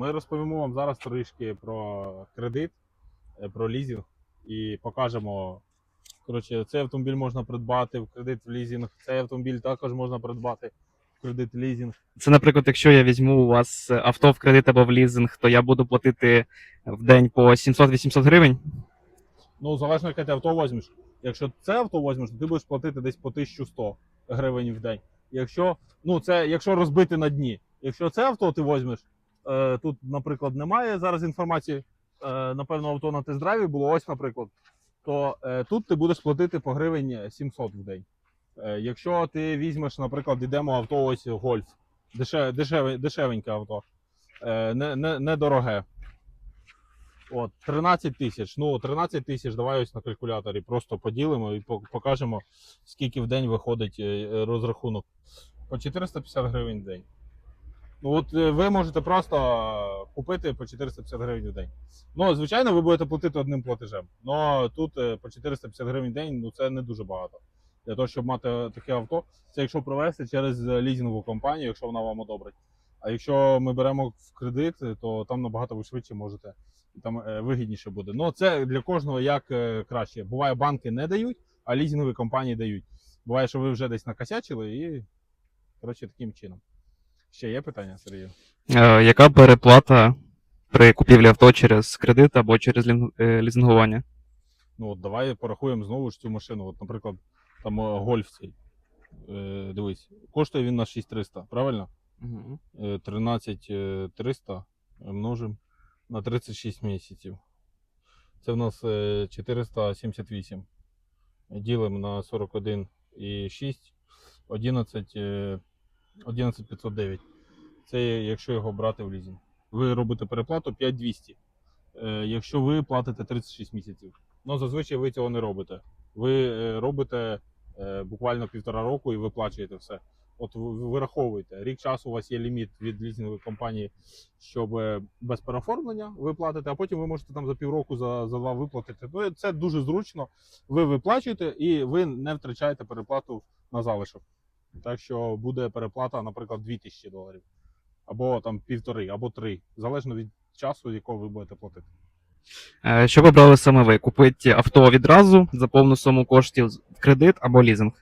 Ми розповімо вам зараз трішки про кредит, е, про лізінг і покажемо. Коротше, цей автомобіль можна придбати в кредит в лізінг, цей автомобіль також можна придбати в кредит лізінг. Це, наприклад, якщо я візьму у вас авто в кредит або в лізинг, то я буду платити в день по 700-800 гривень. Ну, залежно, яке ти авто візьмеш. Якщо це авто візьмеш, то ти будеш платити десь по 1100 гривень в день. Якщо, ну, це якщо розбити на дні. Якщо це авто ти візьмеш, е, тут, наприклад, немає зараз інформації. Е, напевно, авто на тест-драйві було ось, наприклад. То е, тут ти будеш платити по гривень 700 в день. Е, якщо ти візьмеш, наприклад, йдемо авто ось Гольф, дешев, дешеве, дешевеньке авто, е, не, не, недороге. От, 13 тисяч. Ну, 13 тисяч, давай ось на калькуляторі просто поділимо і покажемо, скільки в день виходить е, е, розрахунок. По 450 гривень в день. Ну, от е, ви можете просто купити по 450 гривень в день. Ну, звичайно, ви будете платити одним платежем. але тут е, по 450 гривень в день ну, це не дуже багато. Для того, щоб мати таке авто, це якщо провести через е, лізингову компанію, якщо вона вам одобрить. А якщо ми беремо в кредит, то там набагато ви швидше можете і там вигідніше буде. Ну це для кожного як краще. Буває, банки не дають, а лізингові компанії дають. Буває, що ви вже десь накосячили і коротше таким чином. Ще є питання, Сергію? Е, яка переплата при купівлі авто через кредит або через лін- е, лізингування? Ну от давай порахуємо знову ж цю машину. От, наприклад, там е, гольф цей. Е, дивись, коштує він на 6300, правильно? Е, 13300 множимо на 36 місяців. Це в нас е, 478. Ділимо на 41,6. 11, е, 11509. Це якщо його брати в лізинг. Ви робите переплату 5200. Е, Якщо ви платите 36 місяців. Ну, зазвичай ви цього не робите. Ви е, робите е, буквально півтора року і виплачуєте все. От ви ви вираховуєте, рік часу у вас є ліміт від лізингової компанії, щоб без переоформлення ви платите, а потім ви можете там за півроку, за, за два виплатити. Ну, це дуже зручно. Ви виплачуєте і ви не втрачаєте переплату на залишок. Так що буде переплата, наприклад, 2000 доларів. Або там півтори, або три, залежно від часу, якого ви будете платити. Е, Що б обрали саме ви? Купити авто відразу за повну суму коштів кредит або лізинг?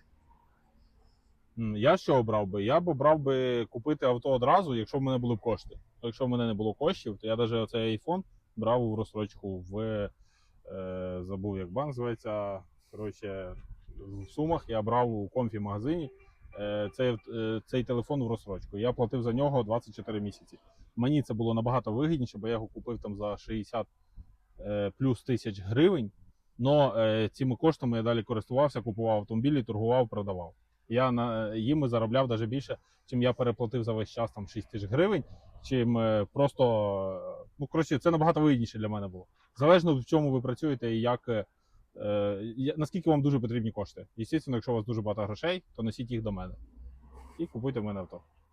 Я що обрав би? Я б обрав би купити авто одразу, якщо в мене були б кошти. Якщо в мене не було коштів, то я навіть оцей iPhone брав у розстрочку в е, забув, як банк зветься. Коротше, в сумах я брав у комфі магазині цей, е, цей телефон в розстрочку. Я платив за нього 24 місяці. Мені це було набагато вигідніше, бо я його купив там за 60 е, плюс тисяч гривень. Но е, цими коштами я далі користувався, купував автомобілі, торгував, продавав. Я на їми заробляв навіть більше, чим я переплатив за весь час там 6 тисяч гривень, чим е, просто е, ну коротше, це набагато вигідніше для мене було. Залежно в чому ви працюєте і як е, е, наскільки вам дуже потрібні кошти. Звісно, якщо у вас дуже багато грошей, то носіть їх до мене і купуйте в мене авто.